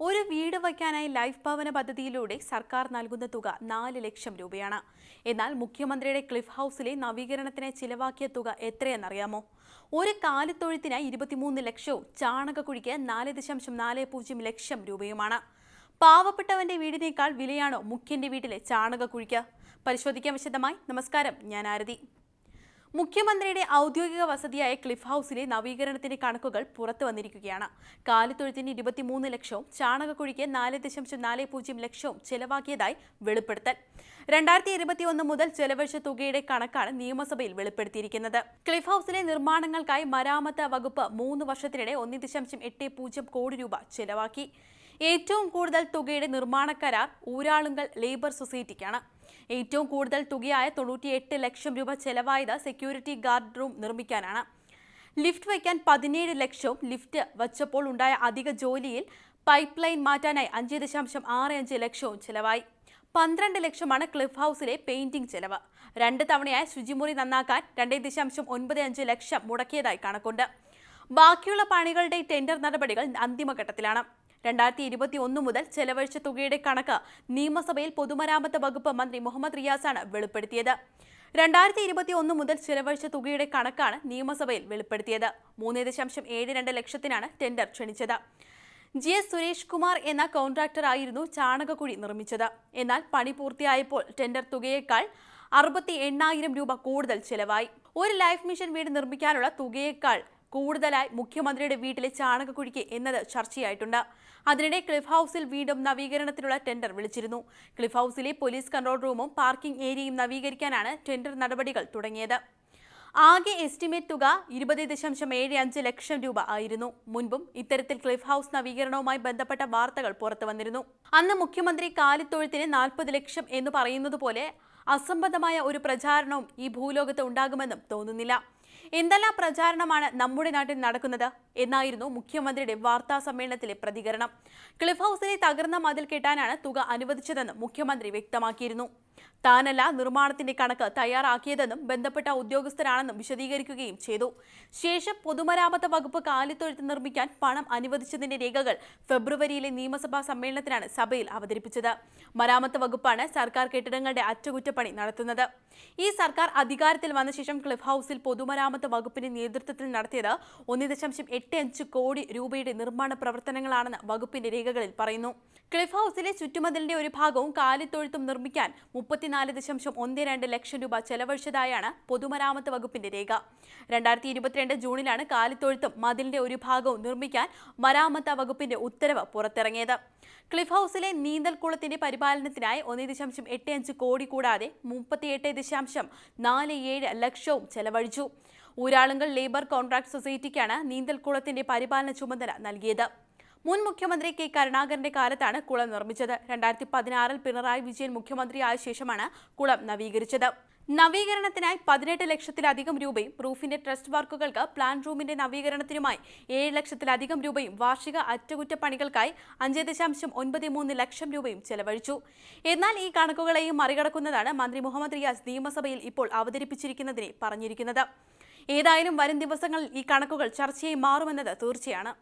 ഒരു വീട് വയ്ക്കാനായി ലൈഫ് ഭവന പദ്ധതിയിലൂടെ സർക്കാർ നൽകുന്ന തുക നാല് ലക്ഷം രൂപയാണ്. എന്നാൽ മുഖ്യമന്ത്രിയുടെ ക്ലിഫ് ഹൗസിലെ നവീകരണത്തിന് ചിലവാക്കിയ തുക എത്രയെന്നറിയാമോ? ഒരു കാലിത്തൊഴുത്തിനായി ഇരുപത്തിമൂന്ന് ലക്ഷവും ചാണകക്കുഴിക്ക് നാല് ദശാംശം നാല് പൂജ്യം ലക്ഷം രൂപയുമാണ്. പാവപ്പെട്ടവന്റെ വീടിനേക്കാൾ വിലയാണോ മുഖ്യന്റെ വീട്ടിലെ ചാണകക്കുഴിക്ക്? പരിശോധിക്കാൻ വിശദമായി. നമസ്കാരം ഞാൻ ആരതി. മുഖ്യമന്ത്രിയുടെ ഔദ്യോഗിക വസതിയായ ക്ലിഫ് ഹൗസിലെ നവീകരണത്തിന്റെ കണക്കുകൾ പുറത്തു വന്നിരിക്കുകയാണ്. കാലിത്തൊഴുത്തിന് ഇരുപത്തിമൂന്ന് ലക്ഷവും ചാണകക്കുഴിക്ക് നാല് ദശാംശം നാല് പൂജ്യം ലക്ഷവും ചെലവാക്കിയതായി വെളിപ്പെടുത്തൽ. രണ്ടായിരത്തി ഇരുപത്തിയൊന്ന് മുതൽ ചെലവഴിച്ച തുകയുടെ കണക്കാണ് നിയമസഭയിൽ വെളിപ്പെടുത്തിയിരിക്കുന്നത്. ക്ലിഫ് ഹൗസിലെ നിർമ്മാണങ്ങൾക്കായി മരാമത്ത് വകുപ്പ് മൂന്ന് വർഷത്തിനിടെ ഒന്ന് ദശാംശം എട്ട് പൂജ്യം കോടി രൂപ ചെലവാക്കി. ഏറ്റവും കൂടുതൽ തുകയുടെ നിർമ്മാണ കരാർ ഊരാളുങ്കൽ ലേബർ സൊസൈറ്റിക്കാണ്. ഏറ്റവും കൂടുതൽ തുകയായ തൊണ്ണൂറ്റിയെട്ട് ലക്ഷം രൂപ ചെലവായത് സെക്യൂരിറ്റി ഗാർഡ് റൂം നിർമ്മിക്കാനാണ്. ലിഫ്റ്റ് വയ്ക്കാൻ പതിനേഴ് ലക്ഷവും ലിഫ്റ്റ് വച്ചപ്പോൾ ഉണ്ടായ അധിക ജോലിയിൽ പൈപ്പ് ലൈൻ മാറ്റാനായി അഞ്ച് ദശാംശം ആറ് അഞ്ച് ലക്ഷവും ചെലവായി. പന്ത്രണ്ട് ലക്ഷമാണ് ക്ലിഫ് ഹൗസിലെ പെയിന്റിംഗ് ചെലവ്. രണ്ട് തവണയായി ശുചിമുറി നന്നാക്കാൻ രണ്ടേ ദശാംശം ഒൻപത് അഞ്ച് ലക്ഷം മുടക്കിയതായി കണക്കുണ്ട്. ബാക്കിയുള്ള പണികളുടെ ടെൻഡർ നടപടികൾ അന്തിമഘട്ടത്തിലാണ്. രണ്ടായിരത്തി ഇരുപത്തി ഒന്ന് മുതൽ ചെലവഴിച്ച തുകയുടെ കണക്ക് നിയമസഭയിൽ പൊതുമരാമത്ത് വകുപ്പ് മന്ത്രി മുഹമ്മദ് റിയാസാണ് വെളിപ്പെടുത്തിയത്. രണ്ടായിരത്തി ഇരുപത്തി ഒന്ന് മുതൽ ചെലവഴിച്ച തുകയുടെ കണക്കാണ് നിയമസഭയിൽ വെളിപ്പെടുത്തിയത്. മൂന്ന് ദശാംശം ഏഴ് രണ്ട് ലക്ഷത്തിനാണ് ടെൻഡർ ക്ഷണിച്ചത്. ജി എസ് സുരേഷ് കുമാർ എന്ന കോൺട്രാക്ടർ ആയിരുന്നു ചാണകക്കുഴി നിർമ്മിച്ചത്. എന്നാൽ പണി പൂർത്തിയായപ്പോൾ ടെൻഡർ തുകയേക്കാൾ അറുപത്തി എണ്ണായിരം രൂപ കൂടുതൽ ചെലവായി. ഒരു ലൈഫ് മിഷൻ വീട് നിർമ്മിക്കാനുള്ള തുകയേക്കാൾ കൂടുതലായി മുഖ്യമന്ത്രിയുടെ വീട്ടിലെ ചാണകക്കുഴിക്ക് എന്നത് ചർച്ചയായിട്ടുണ്ട്. അതിനിടെ ക്ലിഫ് ഹൗസിൽ വീണ്ടും നവീകരണത്തിനുള്ള ടെൻഡർ വിളിച്ചിരുന്നു. ക്ലിഫ് ഹൗസിലെ പോലീസ് കൺട്രോൾ റൂമും പാർക്കിംഗ് ഏരിയയും നവീകരിക്കാനാണ് ടെൻഡർ നടപടികൾ തുടങ്ങിയത്. ആകെ എസ്റ്റിമേറ്റ് തുക ഇരുപത് ദശാംശം ഏഴ് അഞ്ച് ലക്ഷം രൂപ ആയിരുന്നു. മുൻപും ഇത്തരത്തിൽ ക്ലിഫ് ഹൗസ് നവീകരണവുമായി ബന്ധപ്പെട്ട വാർത്തകൾ പുറത്തു വന്നിരുന്നു. അന്ന് മുഖ്യമന്ത്രി കാലിത്തൊഴുത്തിന് നാൽപ്പത് ലക്ഷം എന്ന് പറയുന്നത് പോലെ അസംബന്ധമായ ഒരു പ്രചാരണവും ഈ ഭൂലോകത്ത് ഉണ്ടാകുമെന്നും തോന്നുന്നില്ല. എന്തെല്ലാം പ്രചാരണമാണ് നമ്മുടെ നാട്ടിൽ നടക്കുന്നത് എന്നായിരുന്നു മുഖ്യമന്ത്രിയുടെ വാർത്താ സമ്മേളനത്തിലെ പ്രതികരണം. ക്ലിഫ് ഹൗസിനെ തകർന്ന മതിൽ കെട്ടാനാണ് തുക അനുവദിച്ചതെന്ന് മുഖ്യമന്ത്രി വ്യക്തമാക്കിയിരുന്നു. താനല്ല നിർമ്മാണത്തിന്റെ കണക്ക് തയ്യാറാക്കിയതെന്നും ബന്ധപ്പെട്ട ഉദ്യോഗസ്ഥരാണെന്നും വിശദീകരിക്കുകയും ചെയ്തു. ശേഷം പൊതുമരാമത്ത് വകുപ്പ് കാലിത്തൊഴുത്ത് നിർമ്മിക്കാൻ പണം അനുവദിച്ചതിന്റെ രേഖകൾ ഫെബ്രുവരിയിലെ നിയമസഭാ സമ്മേളനത്തിലാണ് സഭയിൽ അവതരിപ്പിച്ചത്. മരാമത്ത് വകുപ്പാണ് സർക്കാർ കെട്ടിടങ്ങളുടെ അറ്റകുറ്റപ്പണി നടത്തുന്നത്. ഈ സർക്കാർ അധികാരത്തിൽ വന്ന ശേഷം ക്ലിഫ് ഹൗസിൽ പൊതുമരാമത്ത് വകുപ്പിന്റെ നേതൃത്വത്തിൽ നടത്തിയത് ഒന്ന് ദശാംശം എട്ട് അഞ്ച് കോടി രൂപയുടെ നിർമ്മാണ പ്രവർത്തനങ്ങളാണെന്ന് വകുപ്പിന്റെ രേഖകളിൽ പറയുന്നു. ക്ലിഫ് ഹൗസിലെ ചുറ്റുമതിലിന്റെ ഒരു ഭാഗവും കാലിത്തൊഴുത്തും നിർമ്മിക്കാൻ മുപ്പത്തിനാല് ദശാംശം ഒന്ന് രണ്ട് ലക്ഷം രൂപ ചെലവഴിച്ചതായാണ് പൊതുമരാമത്ത് വകുപ്പിന്റെ രേഖ. രണ്ടായിരത്തി ഇരുപത്തിരണ്ട് ജൂണിലാണ് കാലിത്തൊഴുത്തും മതിലിന്റെ ഒരു ഭാഗവും നിർമ്മിക്കാൻ മരാമത്ത് വകുപ്പിന്റെ ഉത്തരവ് പുറത്തിറങ്ങിയത്. ക്ലിഫ് ഹൗസിലെ നീന്തൽക്കുളത്തിന്റെ പരിപാലനത്തിനായി ഒന്ന് ദശാംശം എട്ട് അഞ്ച് കോടി കൂടാതെ മുപ്പത്തിയെട്ട് ദശാംശം നാല് ഏഴ് ലക്ഷവും ചെലവഴിച്ചു. ഊരാളുങ്കൽ ലേബർ കോൺട്രാക്ട് സൊസൈറ്റിക്കാണ് നീന്തൽക്കുളത്തിന്റെ പരിപാലന ചുമതല നൽകിയത്. മുൻ മുഖ്യമന്ത്രി കെ കരുണാകരന്റെ കാലത്താണ് കുളം നിർമ്മിച്ചത്. രണ്ടായിരത്തി പതിനാറിൽ പിണറായി വിജയൻ മുഖ്യമന്ത്രിയായ ശേഷമാണ് കുളം നവീകരിച്ചത്. നവീകരണത്തിനായി പതിനെട്ട് ലക്ഷത്തിലധികം രൂപയും റൂഫിന്റെ ട്രസ്റ്റ് വർക്കുകൾക്ക് പ്ലാൻ റൂമിന്റെ നവീകരണത്തിനുമായി ഏഴ് ലക്ഷത്തിലധികം രൂപയും വാർഷിക അറ്റകുറ്റപ്പണികൾക്കായി അഞ്ച് ദശാംശം ഒൻപത് മൂന്ന് ലക്ഷം രൂപയും ചെലവഴിച്ചു. എന്നാൽ ഈ കണക്കുകളെയും മറികടക്കുന്നതാണ് മന്ത്രി മുഹമ്മദ് റിയാസ് നിയമസഭയിൽ ഇപ്പോൾ അവതരിപ്പിച്ചിരിക്കുന്നതിനെ പറഞ്ഞിരിക്കുന്നത്. ഏതായാലും വരും ദിവസങ്ങളിൽ ഈ കണക്കുകൾ ചർച്ചയായി മാറുമെന്നത് തീർച്ചയാണ്.